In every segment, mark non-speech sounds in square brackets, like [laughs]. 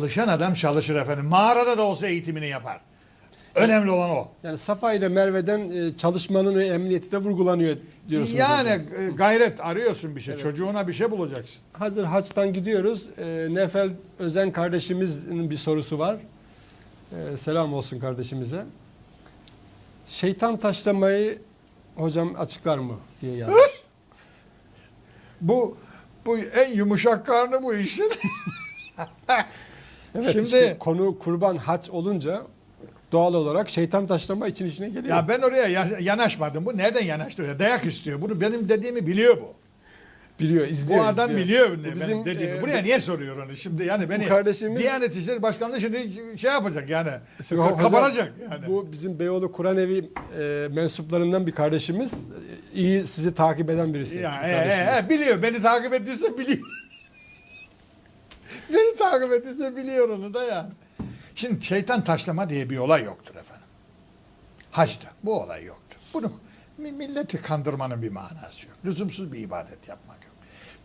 Çalışan adam çalışır efendim. Mağarada da olsa eğitimini yapar. Önemli olan o. Yani Safa ile Merve'den e, çalışmanın emniyeti de vurgulanıyor diyorsunuz Yani hocam. e, gayret arıyorsun bir şey. Çocuğuna bir şey bulacaksın. Hazır haçtan gidiyoruz. E, Nefel Özen kardeşimizin bir sorusu var. Selam olsun kardeşimize. Şeytan taşlamayı hocam açıklar mı diye yazmış. [laughs] Bu bu en yumuşak karnı bu işin. [laughs] Evet, Şimdi işte konu kurban haç olunca doğal olarak şeytan taşlama için içine geliyor. ya ben oraya ya- yanaşmadım. Bu nereden yanaştı oraya? Dayak istiyor. Bunu benim dediğimi biliyor bu. biliyor, izliyor. Bu adam izliyor. biliyor ne bizim, benim dediğimi. e, Buraya niye soruyor onu şimdi? Yani beni kardeşimiz- Diyanet İşleri Başkanlığı şimdi şey yapacak yani. Şimdi hocam, kabaracak yani. Bu bizim Beyoğlu Kur'an Evi e, mensuplarından bir kardeşimiz. İyi sizi takip eden birisi. Ya, bir e, e, e, biliyor. Beni takip ettiyse biliyor. Takip ettiyse biliyor onu da yani. Şimdi şeytan taşlama diye bir olay yoktur efendim. Hacda bu olay yoktur. Bunu mi- milleti kandırmanın bir manası yok. Lüzumsuz bir ibadet yapmak yok.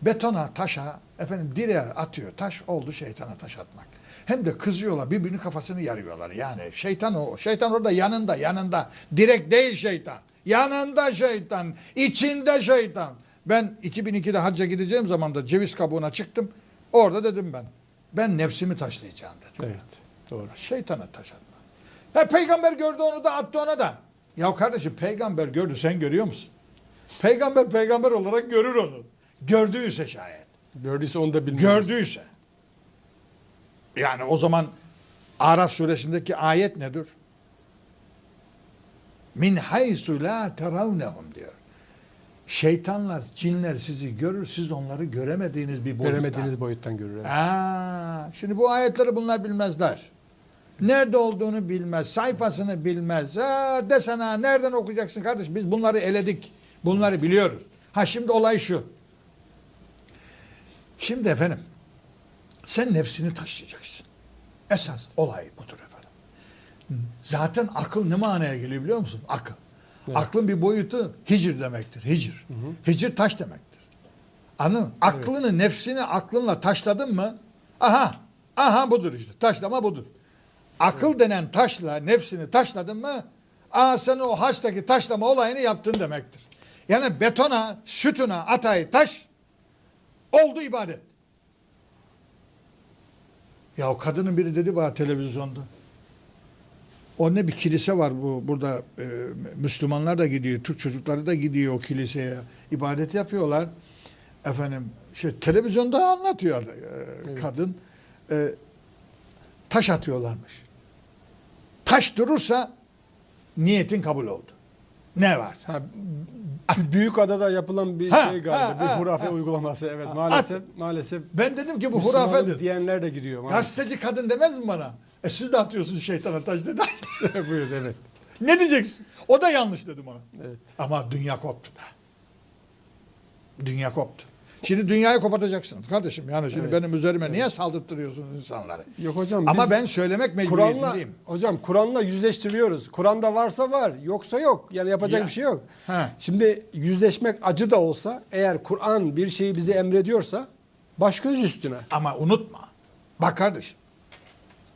Betona, taşa, efendim direğe atıyor. Taş oldu şeytana taş atmak. Hem de kızıyorlar, birbirinin kafasını yarıyorlar. Yani şeytan o, şeytan orada yanında, yanında. Direkt değil şeytan. Yanında şeytan, içinde şeytan. Ben 2002'de hacca gideceğim zaman da ceviz kabuğuna çıktım. Orada dedim ben, ben nefsimi taşlayacağım dedim. Evet. Doğru. Şeytana taş atma. Ha, peygamber gördü onu da attı ona da. Ya kardeşim peygamber gördü sen görüyor musun? Peygamber peygamber olarak görür onu. Gördüyse şayet. Gördüyse onu da bilmiyoruz. Gördüyse. Yani o zaman Araf suresindeki ayet nedir? Min haysu la teravnehum. Şeytanlar, cinler sizi görür, siz onları göremediğiniz bir boyutta. Göremediğiniz boyuttan görür. evet. Aa, şimdi bu ayetleri bunlar bilmezler. Nerede olduğunu bilmez, sayfasını bilmez. Aa, desene nereden okuyacaksın kardeş? Biz bunları eledik. Bunları biliyoruz. Ha şimdi olay şu. Şimdi efendim sen nefsini taşıyacaksın. Esas olay budur efendim. Zaten akıl ne manaya geliyor biliyor musun? Akıl. Evet. Aklın bir boyutu hicr demektir. Hicr. Hicr taş demektir. Anladın mı? Aklını, nefsini aklınla taşladın mı? Aha, aha budur işte. Taşlama budur. Akıl denen taşla nefsini taşladın mı? Aa sen o haçtaki taşlama olayını yaptın demektir. Yani betona, sütuna atay taş oldu ibadet. Ya o kadının biri dedi bana televizyonda. O ne bir kilise var bu burada e, Müslümanlar da gidiyor, Türk çocukları da gidiyor o kiliseye ibadet yapıyorlar. Efendim şey televizyonda anlatıyor e, Evet. kadın. E, taş atıyorlarmış. Taş durursa niyetin kabul oldu. Ne varsa. Ha, büyük adada yapılan bir Ha, şey galiba. ha, bir ha, hurafe ha. uygulaması. Evet maalesef maalesef Ben dedim ki bu Müslümanım hurafedir. diyenler de giriyor. maalesef. Gazeteci kadın demez mi bana? E siz de atıyorsunuz şeytana taş dedi. [laughs] Buyur evet. ne diyeceksin? O da yanlış dedim ona. evet. Ama dünya koptu da. Dünya koptu. Şimdi dünyayı kopatacaksınız kardeşim. Yani şimdi Evet. benim üzerime niye saldırtırıyorsunuz insanları? Yok hocam Ama ben söylemek mecburiyetindeyim. hocam Kur'an'la yüzleştiriyoruz. Kur'an'da varsa var, yoksa yok. Yani yapacak Ya. bir şey yok. He. Şimdi yüzleşmek acı da olsa eğer Kur'an bir şeyi bize emrediyorsa baş göz üstüne. Ama unutma. Bak kardeşim.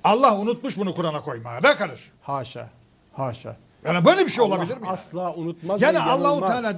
Allah unutmuş bunu Kur'an'a koymaya da kardeşim. Haşa. Haşa. Yani böyle bir şey Allah olabilir mi? Asla unutmaz. Yani Allahu. Teala